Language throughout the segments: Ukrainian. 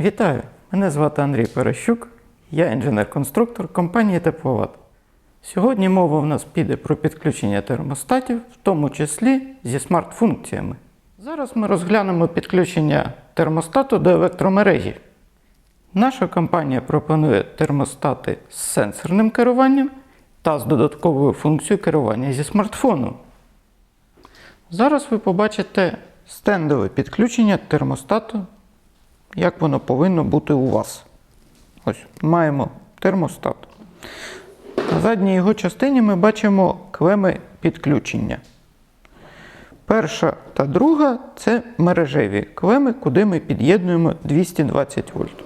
Вітаю! Мене звати Андрій Перещук, я інженер-конструктор компанії Тепловат. Сьогодні мова в нас піде про підключення термостатів, в тому числі зі смарт-функціями. Зараз ми розглянемо підключення термостату до електромережі. Наша компанія пропонує термостати з сенсорним керуванням та з додатковою функцією керування зі смартфону. Зараз ви побачите стендове підключення термостату як воно повинно бути у вас. Ось маємо термостат. На задній його частині ми бачимо клеми підключення. Перша та друга це мережеві клеми, куди ми під'єднуємо 220 вольт.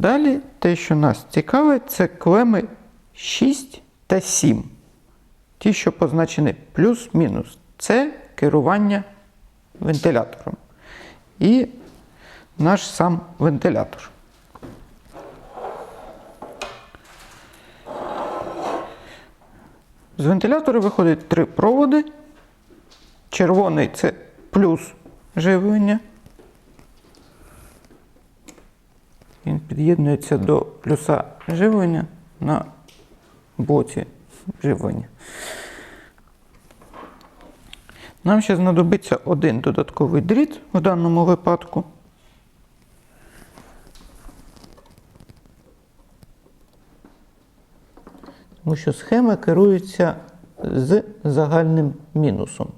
Далі те, що нас цікавить, це клеми 6 та 7. Ті, що позначені плюс-мінус, це керування вентилятором. І наш сам вентилятор. З вентилятора виходить три проводи. Червоний це плюс живлення. Він під'єднується до плюса живлення на боці живлення. Нам ще знадобиться один додатковий дріт в даному випадку. Тому що схема керується з загальним мінусом.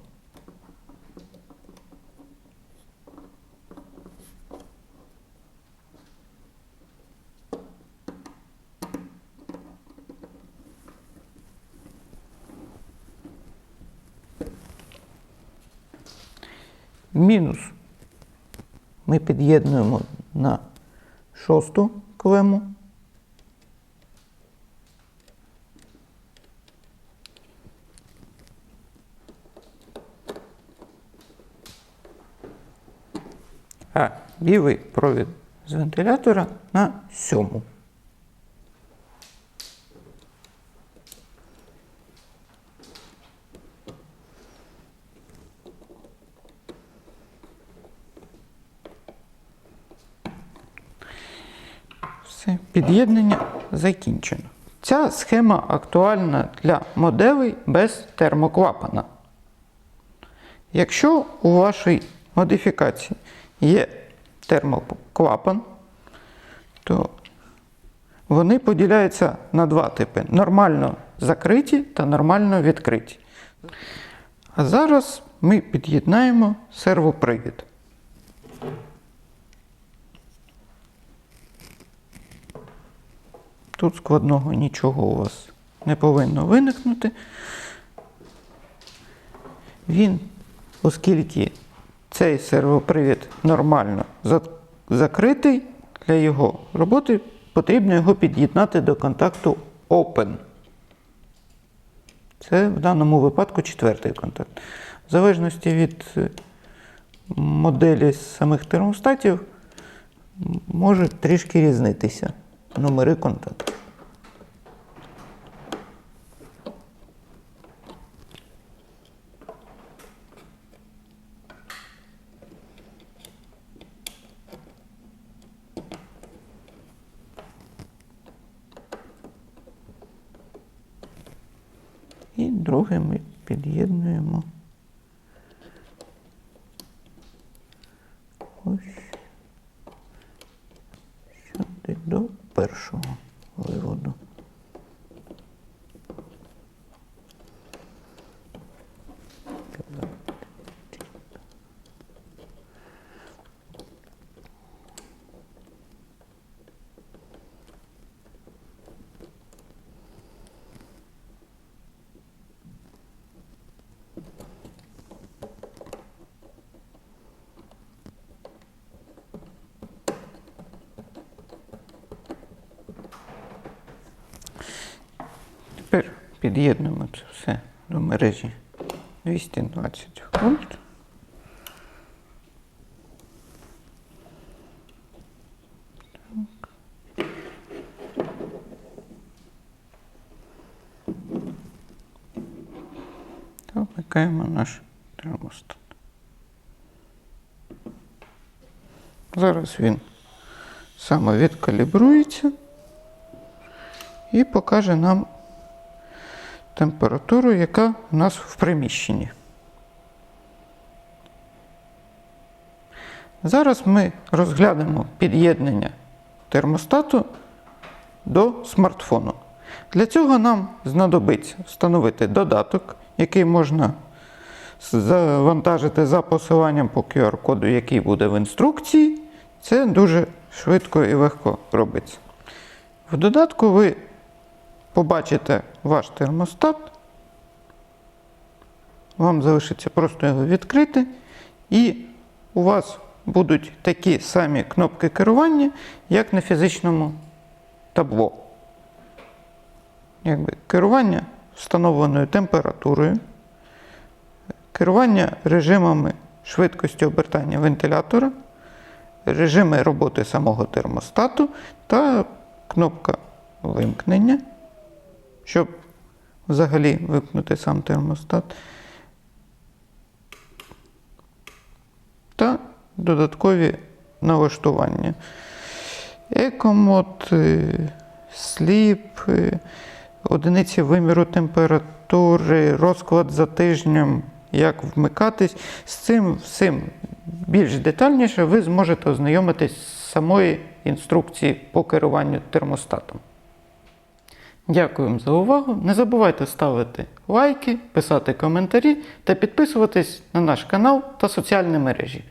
Мінус ми під'єднуємо на шосту клему. А лівий провід з вентилятора на сьому. Все, під'єднання закінчено. Ця схема актуальна для моделей без термоклапана. Якщо у вашій модифікації є термоклапан, то вони поділяються на два типи: нормально закриті та нормально відкриті. А зараз ми під'єднаємо сервопривід. Тут складного нічого у вас не повинно виникнути. Він, оскільки цей сервопривід нормально закритий, для його роботи потрібно його під'єднати до контакту Open. Це в даному випадку четвертий контакт. В залежності від е, моделі самих термостатів може трішки різнитися номери контактів. І друге ми під'єднуємо. Ось сюди до першого Під'єднуємо це все до мережі 220 вольт. Та вмикаємо наш термостат. Зараз він саме відкалібрується і покаже нам температуру, яка у нас в приміщенні. Зараз ми розглянемо під'єднання термостату до смартфону. Для цього нам знадобиться встановити додаток, який можна завантажити за посиланням по QR-коду, який буде в інструкції. Це дуже швидко і легко робиться. В додатку ви побачите ваш термостат. Вам залишиться просто його відкрити, і у вас будуть такі самі кнопки керування, як на фізичному табло. Якби керування встановленою температурою, керування режимами швидкості обертання вентилятора, режими роботи самого термостату та кнопка вимкнення, щоб взагалі вимкнути сам термостат. Та додаткові налаштування. Екомод, сліп, одиниці виміру температури, розклад за тижнем, як вмикатись. З цим всім більш детальніше ви зможете ознайомитись з самої інструкції по керуванню термостатом. Дякую вам за увагу. Не забувайте ставити лайки, писати коментарі та підписуватись на наш канал та соціальні мережі.